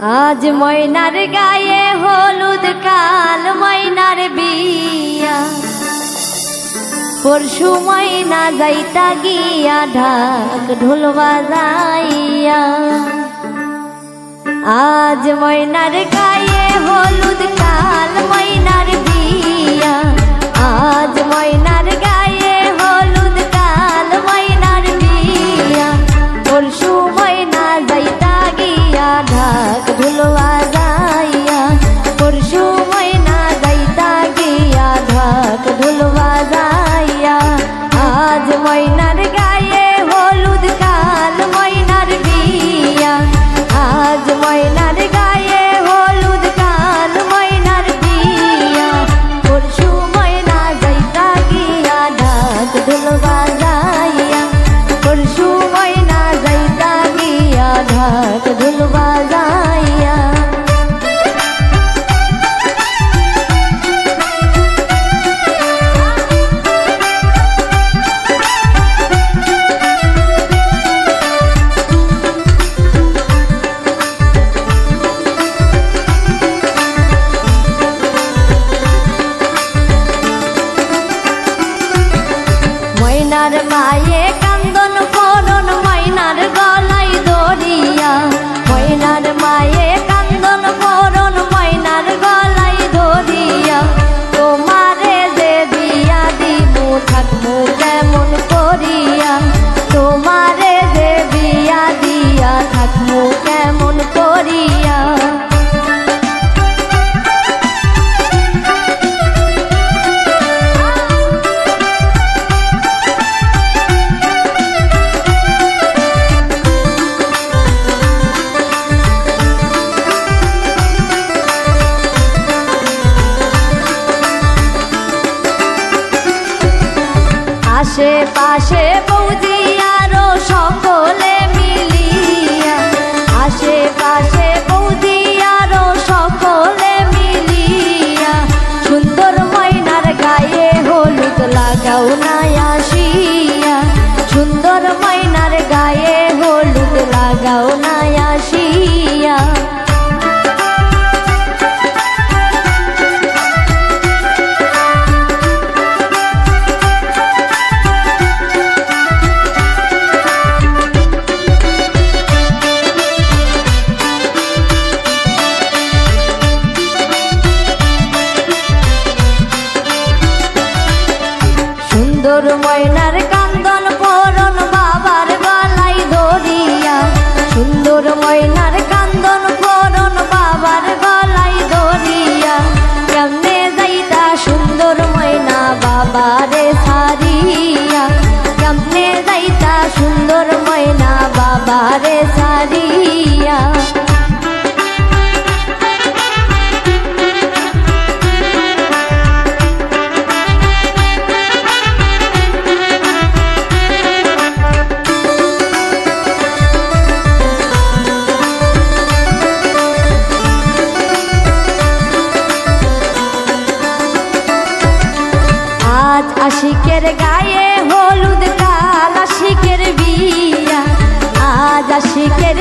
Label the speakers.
Speaker 1: আজ ময়নার গায়ে হলুদ, কাল ময়নার বিয়া। পরশু ময়না যাইতা গিয়া ঢাক ঢোল বাজাইয়া। আজ ময়নার গায়ে হলুদ, কাল ময়নার গিয়া আশেপাশে বৌদি আরও সকলে ময়নার কান্দন পরন বাবার গলাই ধরিয়া। সুন্দর ময়নার কান্দন পরন বাবার গলাই ধরিয়া। কেমনে যাইতা সুন্দর ময়না বাবারে সারিয়া কেমনে যাইতা সুন্দর ময়না বাবারে সারিয়া শিখের গায়ে হলুদ কালা শিখের বিয়া। আজ শিখের